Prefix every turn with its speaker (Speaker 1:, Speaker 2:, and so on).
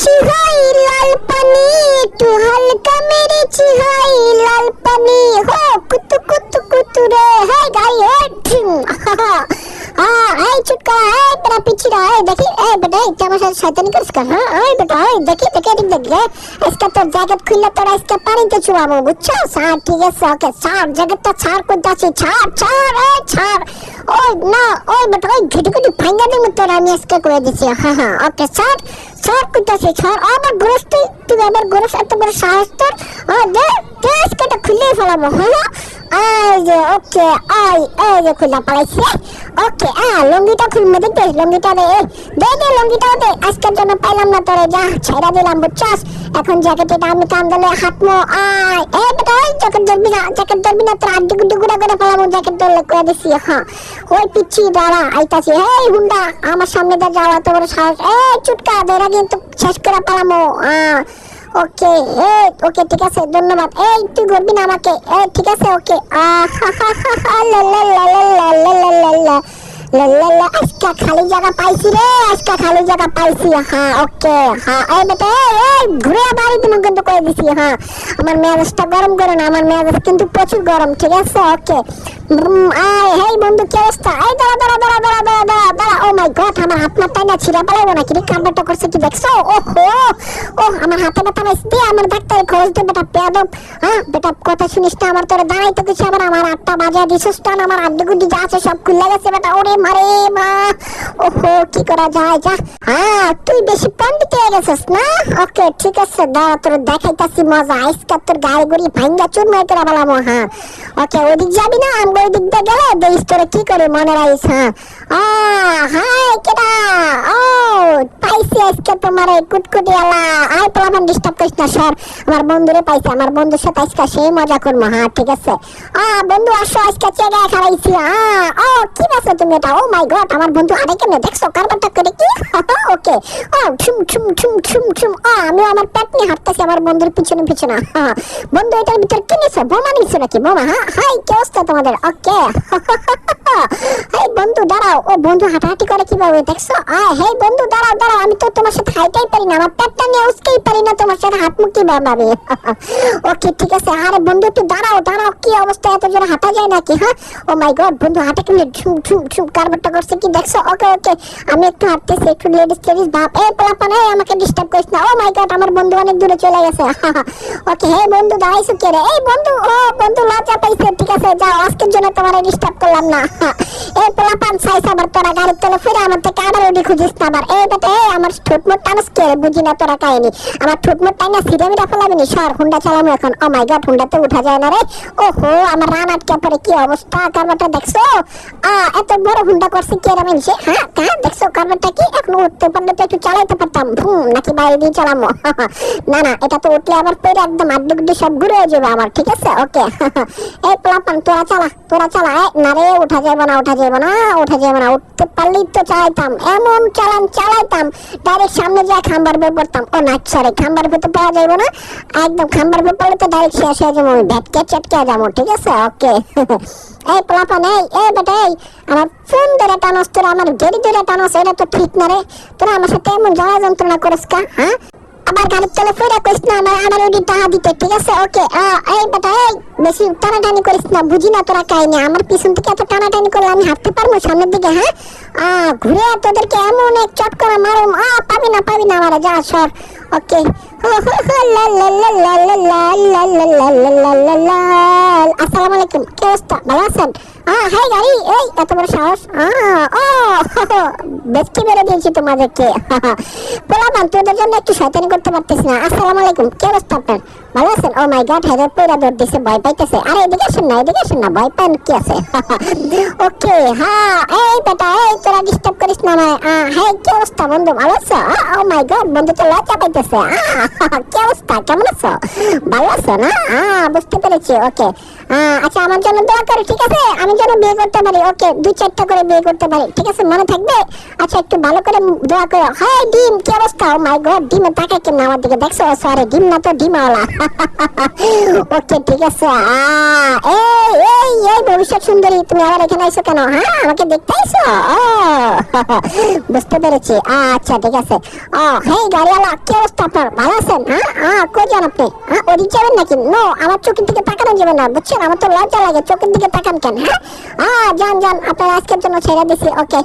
Speaker 1: মেরেছি হাই লাল পানি একটু হালকা মেরে চিহাই লাল পানি হো, কুতু কুতু কুতু রে হাই গাই হে ঠিম হ্যাঁ এই চুটকা দেখি এই বেটা, এই আমার হ্যাঁ এই বেটা দেখি দেখি, এদিক দেখ তোর জ্যাকেট খুললে তোর আজকে স্যার ঠিক আছে, ওকে, ছাড় জ্যাকেটটা ছাড় করতে ছাড় ছাড় ছাড়। ওই, না, ওই বেটা, ওই ঘেটে ঘেটে ভাঙ্গা দেবো তোর, আমি দিচ্ছি হ্যাঁ ছাড় করতে ছাড়। আবার গোরস তুই আবার গোরস এত বড় সাহস তোর। ও দে আজকে এটা খুলে ফেলাবো হ্যাঁ এই যে, ওকে আই এই যে খুলে পালাইছি ওকে, আ, লঙ্গিটা খুলবে দেখতে, লঙ্গিটা দে দে দে, লঙ্গিটাও দে। আজকের জন্য পাইলাম না তোরে, যা, ছেড়া দিলাম, বুঝছস? এখন জ্যাকেট এটা আমি কান দিলে হাতমো আয়। এই বেটা ওই জ্যাকেট ধরবি না জ্যাকেট ধরবি না, তোর আড্ডি গুড্ডি গুড়া করে ফেলাম জ্যাকেট ধরলে করে দিছি হ্যাঁ ওই পিচ্ছি, দাঁড়া, আইতাছি। এই, হুন্ডা, আমার সামনে দিয়ে যাওয়া তো বড় সাহস। এই, চুটকা, ধরে কিন্তু শেষ করে পালামো আহ ওকে এ ওকে ঠিক আছে ধন্যবাদ এই তুই করবি না আমাকে এ ঠিক আছে ওকে আজকা খালি জায়গা পাইছি রে আজকা খালি জায়গা পাইছি হ্যাঁ ওকে হ্যাঁ এই বেটা এই ঘুরে বাড়ি তুমি কিন্তু কয়ে দিছি হ্যাঁ আমার মেজাজটা গরম করে না আমার মেজাজ কিন্তু প্রচুর গরম ঠিক আছে ওকে আয়, হেই বন্ধু কি অবস্থা? এই দাঁড়া দাঁড়া দাঁড়া দাঁড়া দাঁড়া দাঁড়া দাঁড়া। ও মাই গড আমার হাত পালাবো নাকি? রে করছে কি, দেখছ? ও আমার হাতে দিয়ে আমার দে, বেটা হ্যাঁ বেটা, কথা শুনিস না, আমার দাঁড়াইতে আমার আটটা দিছিস আমার যা আছে সব খুলে গেছে, বেটা। ওরে মারে মা! কি করা যায়? যা। হ্যাঁ তুই বেশি পন্ডিত হয়ে গেছিস না? ওকে, ঠিক আছে, দাঁড়া, তোর দেখাইতাছি মজা। আজকে তোর গাড়ি গুড়ি ভাঙ্গা চুরমাই করে বলামো হ্যাঁ ওকে, ওদিক যাবি না? ওই দিয়ে গেলে দেখিস তোরে কি করে মনে রাখিস হ্যাঁ? হাই আজকে কুটকুটি আলা আই পোলাপান ডিস্টার্ব করিস না স্যার আমার বন্ধুরে পাইছি, আমার বন্ধুর সাথে আজকে সেই মজা করব। হ্যাঁ ঠিক আছে। আ, বন্ধু, আসো, আজকে চেগা খাইছি আ, ও, কি বাসো তুমি এটা? ও মাই গড আমার বন্ধু আরে কেন? দেখছ, কারবারটা করে কি? ওকে। ও, ছুম ছুম ছুম ছুম ছুম। আ আমি আমার পেট নিয়ে হাঁটতেছি, আমার বন্ধুর পিছনে পিছনে। হ্যাঁ বন্ধু, এটার ভিতর কি নিছো? বোমা নিছো নাকি? বোমা হ্যাঁ? হাই, কি অবস্থা তোমাদের? ওকে। এই বন্ধু, দাঁড়াও। ও বন্ধু হাঁটাহাঁটি করে কীভাবে? দেখছ? আয় হে বন্ধু, দাঁড়াও দাঁড়াও। আমি তো তোমার সাথে হাইটাই পারি না, আমার পেটটা নিয়ে উসকেই পারি না তোমার সাথে হাত মুখ কীভাবে ওকে ঠিক আছে, আরে বন্ধু, একটু দাঁড়াও দাঁড়াও, কি অবস্থা? এত জোরে হাঁটা যায় নাকি হ্যাঁ? ও মাই গড বন্ধু, হাঁটা কেমনি? ঝুম ঝুম ঝুম, কারবারটা করছে কি দেখছ? ওকে ওকে আমি একটু হাঁটতেছি, একটু লেডিস লেডিস ভাব এই পোলাপান এই আমাকে ডিস্টার্ব করিস না। ও মাই গড আমার বন্ধু অনেক দূরে চলে গেছে। ওকে হে বন্ধু, দাঁড়াইছো কে রে? এই বন্ধু, ও বন্ধু, লজ্জা পাইছে, ঠিক আছে, যাও, আজকের জন্য তোমার ডিস্টার্ব করলাম না। এই সাইজ আবার তোরা তলে ফিরে আমার থেকে আবার ওডি খুঁজিস না আবার। এই এই আমার ঠোঁটমোট টানস কে বুঝি না তোরা কাহিনি। আমার ঠোঁটমোট টাই না সিরে মিরা ফেলাবি নি সর, হুন্ডা এখন। ও মাই গড হুন্ডাতে উঠা যায় না রে। ওহো, আমার রান আটকে পড়ে, কি অবস্থা? দেখছ? আ, এত বড় হুন্ডা কে রে হ্যাঁ দেখছ কি? এখন উঠতে পারলে তো একটু চালাইতে পারতাম। নাকি বাইরে দিয়ে চালামো? না না, এটা তো উঠলে আবার পরে একদম আড্ডি গুড্ডি সব ঘুরে যাবে আমার, ঠিক আছে? ওকে এই প্লাপান, তোরা চালা তোরা চালা। না রে, উঠা যাবে না, উঠা যাবে না যাবে না। উঠতে পারলেই তো চালাইতাম, এমন চালান চালাইতাম ডাইরেক্ট সামনে যা খাম্বার ও না খাম্বার পাওয়া যাবে না। একদম খাম্বার তো ডাইরেক্ট শেষ হয়ে যাব, আমি যাব, ঠিক আছে? ওকে এই আমার ফোন ধরে টানস, তোরা আমার গেড়ি ধরে টানস, এটা তো ঠিক না রে। তোরা আমার সাথে এমন জ্বালা যন্ত্রণা করিস কা হ্যাঁ? আবার গাড়ির চলে ফেরা কইস না, আমার আমার ওই টাকা দিতে, ঠিক আছে? ওকে এই বেটা, এই, বেশি টানাটানি করিস না, বুঝি না তোরা কাহিনি। আমার পিছন থেকে এত টানাটানি করলে আমি হাঁটতে পারব সামনের দিকে হ্যাঁ? ঘুরে তোদেরকে এমন এক চট করে মারুম। আ, পাবি না পাবি না আমার, যা, সর। ওকে আসসালামু আলাইকুম কি অবস্থা ভালো আছেন হাই গাড়ি এই এত বড় সাহস ও বেশি বেড়ে দিয়েছি তোমাদেরকে পোলাপান তোদের জন্য একটু শয়তানি করতে পারতেছি না আসসালামু আলাইকুম কি অবস্থা আপনার ভালো আছেন ও মাই গড হেদার পুরা দৌড় দিছে ভয় পাইতেছে আরে এদিকে আসেন না এদিকে আসেন না ভয় পান কি আছে ওকে হ্যাঁ করিস না হ্যাঁ কি অবস্থা বন্ধু? ভালো আছো? ও মাই গড বন্ধু তো লজ্জা পাইতেছে। কি অবস্থা? কেমন আছো? ভালো আছো না? বুঝতে পেরেছি ওকে আচ্ছা আমার জন্য দোয়া করো, ঠিক আছে? আমি যেন বিয়ে করতে পারি ওকে দুই চারটা করে বিয়ে করতে পারি, ঠিক আছে? মনে থাকবে? আচ্ছা একটু ভালো করে দোয়া করো। হ্যাঁ ডিম, কি অবস্থা? ও মাই গড কেমন আমার দিকে? দেখছ? সরি, ডিম না তো ডিমওয়ালা। ওকে ঠিক আছে। এই এই এই, ভবিষ্যৎ সুন্দরী, তুমি আবার এখানে আইছো কেন? হ্যাঁ আমাকে দেখতে আইছো ও বুঝতে পেরেছি। আচ্ছা ঠিক আছে। ও হেই, গাড়িওয়ালা, কি অবস্থা আপনার? ভালো আছেন? হ্যাঁ? হ্যাঁ কই যান আপনি? হ্যাঁ ওদিক যাবেন নাকি? নো, আমার চোখের দিকে তাকানো যাবে না, বুঝছেন? আমার তো লজ্জা লাগে, চোখের দিকে তাকান কেন হ্যাঁ? হ্যাঁ যান যান, আপনার আজকের জন্য ছেড়ে দিছি, ওকে।